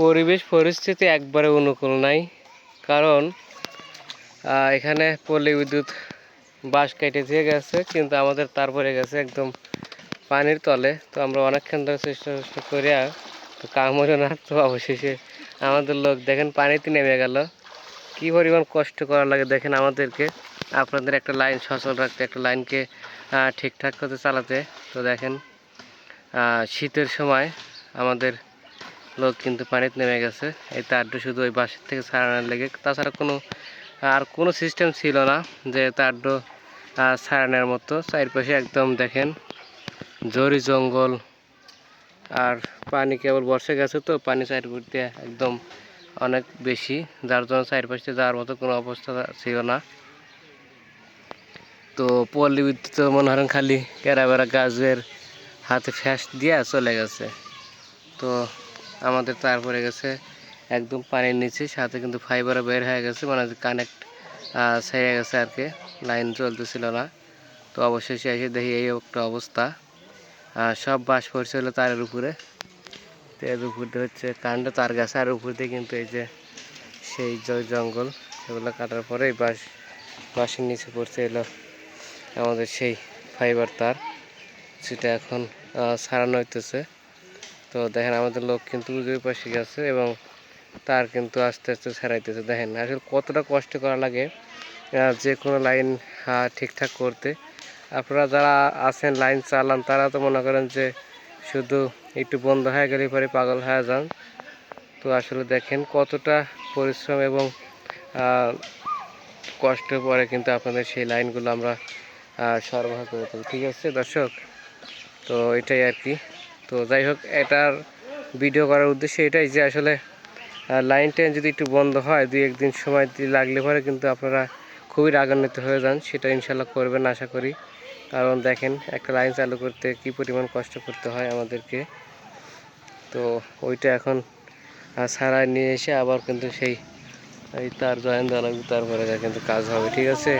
পরিবেশ পরিস্থিতি একবারে অনুকূল নাই। কারণ এখানে পল্লী বিদ্যুৎ বাঁশ কেটে দিয়ে গেছে, কিন্তু আমাদের তারপরে গেছে একদম পানির তলে। তো আমরা অনেকক্ষণ ধরে চেষ্টা চেষ্টা করিয়া তো কাম হলো না, তো অবশেষে আমাদের লোক দেখেন পানিতে নেমে গেল। কি পরিমাণ কষ্ট করা লাগে দেখেন আমাদেরকে। আপনাদের একটা লাইন, সচল রাখতে একটা লাইনকে ঠিকঠাক করতে চালাতে। তো দেখেন শীতের সময় আমাদের লোক কিন্তু পানিতে নেমে গেছে। এই তারটা শুধু ওই বাসের থেকে ছাড়ানোর লেগে। তাছাড়া কোনো, আর কোনো সিস্টেম ছিল না যে তারটা ছাড়ানোর মতো। চারপাশে একদম দেখেন জরি জঙ্গল, আর পানি কেবল বর্ষে গেছে তো, পানি চারপাশ দিয়ে একদম অনেক বেশি। যার জন্য চারপাশে যাওয়ার মতো কোনো অবস্থা ছিল না। তো পল্লী বিদ্যুৎ মনে করেন খালি কেরা বেড়া গাছের হাতে ফ্যাস দিয়ে চলে গেছে। তো আমাদের তার তারপরে গেছে, একদম পানির নিচে, সাথে কিন্তু ফাইবারও বের হয়ে গেছে মানে কানেক্ট ছেড়ে গেছে আর কি লাইন চলতেছিল না। তো অবশেষে এসে দেখি এই একটা অবস্থা। সব বাস পড়ছে হলো তারের উপরে। তো এর উপর দিয়ে হচ্ছে কারেন্টে তার গেছে, আর উপর দিয়ে কিন্তু এই যে সেই জঙ্গল, সেগুলো কাটার পরে এই বাস বাসের নিচে পড়ছে এলো আমাদের সেই ফাইবার তার সেটা এখন ছাড়ানো হইতেছে। তো দেখেন আমাদের লোক কিন্তু দুই পাশে গেছে এবং তার কিন্তু আস্তে আস্তে ছাড়াইতেছে। দেখেন আসলে কতটা কষ্ট করা লাগে যে কোনো লাইন ঠিকঠাক করতে। আপনারা যারা আছেন, লাইন চালান, তারা তো মনে করেন যে শুধু একটু বন্ধ হয়ে গেলে পরে পাগল হয়ে যান। তো আসলে দেখেন কতটা পরিশ্রম এবং কষ্ট পরে কিন্তু আপনাদের সেই লাইনগুলো আমরা সরবরাহ করে থাকি। ঠিক আছে দর্শক? তো এটাই আর কি। তো যাই হোক, এটার ভিডিও করার উদ্দেশ্য এটাই যে আসলে লাইন ট্রেন যদি একটু বন্ধ হয়, দুই একদিন সময় লাগলে পরে কিন্তু আপনারা খুবই রাগান্বিত হয়ে যান, সেটা ইনশাল্লাহ করবেন আশা করি। কারণ দেখেন, একটা লাইন চালু করতে কি পরিমাণ কষ্ট করতে হয় আমাদেরকে। তো ওইটা এখন ছাড়াই নিয়ে এসে আবার কিন্তু সেই তার জয়েন দেওয়া লাগবে, তারপরে কিন্তু কাজ হবে, ঠিক আছে?